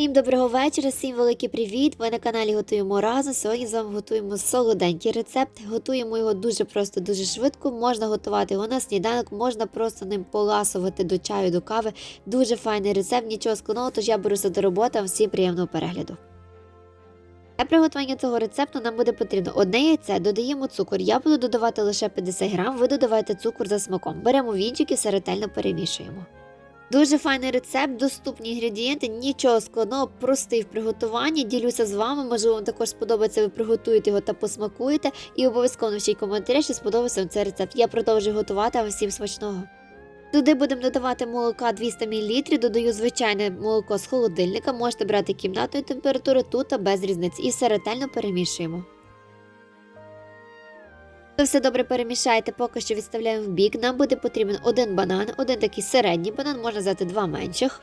Всім доброго вечора, всім великий привіт! Ми на каналі готуємо разом. Сьогодні з вами готуємо солоденький рецепт. Готуємо його дуже просто, дуже швидко. Можна готувати його на сніданок, можна просто ним поласувати до чаю, до кави. Дуже файний рецепт, нічого складного, тож я беруся до роботи. Вам всім приємного перегляду. Для приготування цього рецепту нам буде потрібно одне яйце, додаємо цукор. Я буду додавати лише 50 грам, ви додавайте цукор за смаком. Беремо вінчик і все ретельно перемішуємо. Дуже файний рецепт, доступні інгредієнти, нічого складного, простий в приготуванні. Ділюся з вами. Можливо, вам також сподобається, ви приготуєте його та посмакуєте. І обов'язково напишіть коментарі, що сподобався вам цей рецепт. Я продовжую готувати, а всім смачного. Туди будемо додавати молока 200 мл, додаю звичайне молоко з холодильника, можете брати кімнатної температури тут та без різниці. І все ретельно перемішуємо. Ви все добре перемішаєте, поки що відставляємо в бік. Нам буде потрібен один банан, один такий середній банан, можна взяти два менших.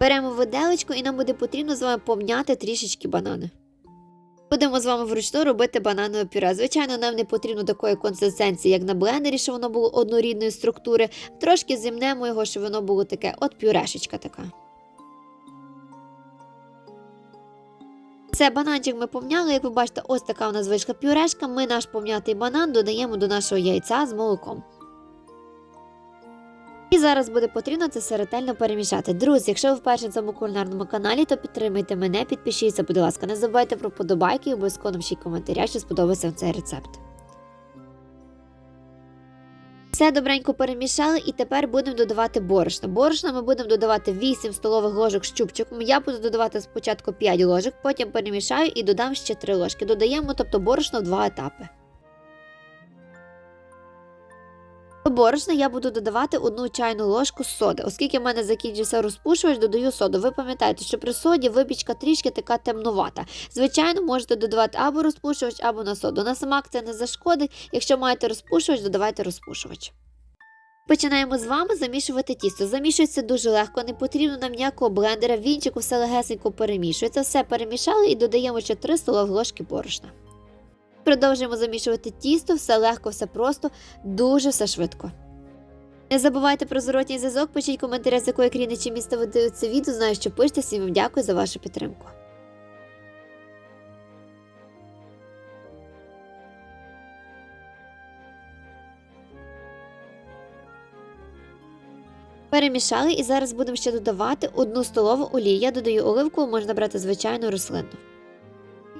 Беремо виделочку і нам буде потрібно з вами помняти трішечки банани. Будемо з вами вручну робити бананове пюре. Звичайно, нам не потрібно такої консистенції, як на блендері, щоб воно було однорідної структури. Трошки зімнемо його, щоб воно було таке, от пюрешечка така. Все, бананчик ми помняли, як ви бачите, ось така у нас вийшла пюрешка. Ми наш пом'ятий банан додаємо до нашого яйця з молоком. І зараз буде потрібно це все ретельно перемішати. Друзі, якщо ви вперше на цьому кулінарному каналі, то підтримайте мене, підпишіться, будь ласка, не забувайте про подобайки і обов'язково напишіть коментаря, що сподобався цей рецепт. Все добренько перемішали і тепер будемо додавати борошно. Борошно ми будемо додавати 8 столових ложок з. Я буду додавати спочатку 5 ложок, потім перемішаю і додам ще 3 ложки. Додаємо, тобто борошно в два етапи. До борошна я буду додавати одну чайну ложку соди. Оскільки в мене закінчився розпушувач, додаю соду. Ви пам'ятаєте, що при соді випічка трішки така темнувата. Звичайно, можете додавати або розпушувач, або на соду. На смак це не зашкодить. Якщо маєте розпушувач, додавайте розпушувач. Починаємо з вами замішувати тісто. Замішується дуже легко, не потрібно нам ніякого блендера, вінчику все легесенько перемішується. Все перемішали і додаємо ще 3 столові ложки борошна. Продовжуємо замішувати тісто, все легко, все просто, дуже все швидко. Не забувайте про зворотній зв'язок, пишіть коментарі, з якої країни чи міста ви дивитеся відео. Знаю, що пишете. Всім вам дякую за вашу підтримку. Перемішали і зараз будемо ще додавати одну столову олію. Я додаю оливку, можна брати звичайну рослинну.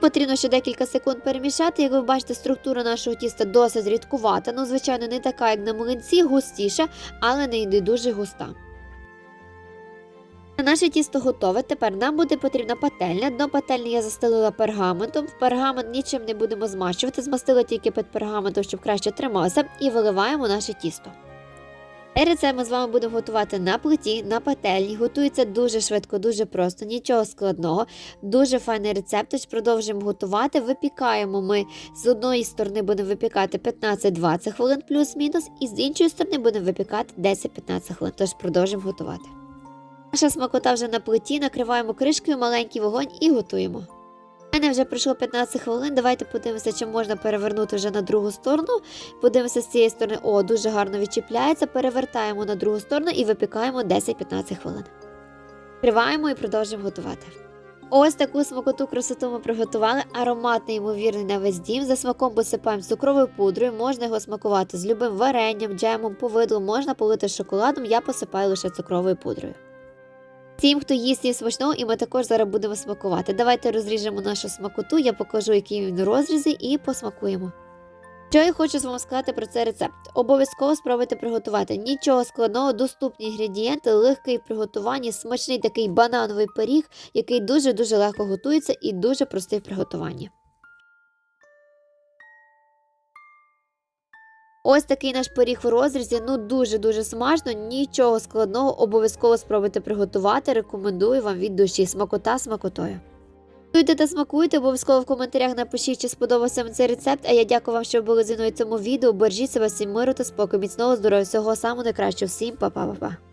Потрібно ще декілька секунд перемішати. Як ви бачите, структура нашого тіста досить рідкувата. Ну, звичайно, не така, як на млинці, густіша, але не йде дуже густа. Наше тісто готове. Тепер нам буде потрібна пательня. Дно пательні я застелила пергаментом. В пергамент нічим не будемо змащувати, змастила тільки під пергаментом, щоб краще трималося, і виливаємо наше тісто. Цей рецепт ми з вами будемо готувати на плиті, на пательні. Готується дуже швидко, дуже просто, нічого складного. Дуже файний рецепт. Тож продовжуємо готувати. Випікаємо ми з одної сторони будемо випікати 15-20 хвилин плюс-мінус, і з іншої сторони будемо випікати 10-15 хвилин. Тож продовжуємо готувати. Наша смакота вже на плиті, накриваємо кришкою маленький вогонь і готуємо. У мене вже пройшло 15 хвилин. Давайте подивимося, чи можна перевернути вже на другу сторону. Подивимося з цієї сторони. О, дуже гарно відчіпляється. Перевертаємо на другу сторону і випікаємо 10-15 хвилин. Відкриваємо і продовжуємо готувати. Ось таку смакоту красоту ми приготували. Аромат неймовірний на весь дім. За смаком посипаємо цукровою пудрою. Можна його смакувати з любим варенням, джемом, повидлом, можна полити шоколадом. Я посипаю лише цукровою пудрою. Всім, хто їсть її смачного, і ми також зараз будемо смакувати. Давайте розріжемо нашу смакоту, я покажу, який він у розрізі, і посмакуємо. Що я хочу з вами сказати про цей рецепт? Обов'язково спробуйте приготувати. Нічого складного, доступні інгредієнти, легкий в приготуванні, смачний такий банановий пиріг, який дуже-дуже легко готується і дуже простий в приготуванні. Ось такий наш пиріг в розрізі. Ну дуже-дуже смачно, нічого складного, обов'язково спробуйте приготувати. Рекомендую вам від душі. Смакота смакотою. Готуйте та смакуйте, обов'язково в коментарях напишіть, чи сподобався вам цей рецепт. А я дякую вам, що були зі мною в цьому відео. Бережіть себе всім миру та спокою, міцного здоров'я, всього самого найкращого. Всім па-па-па-па.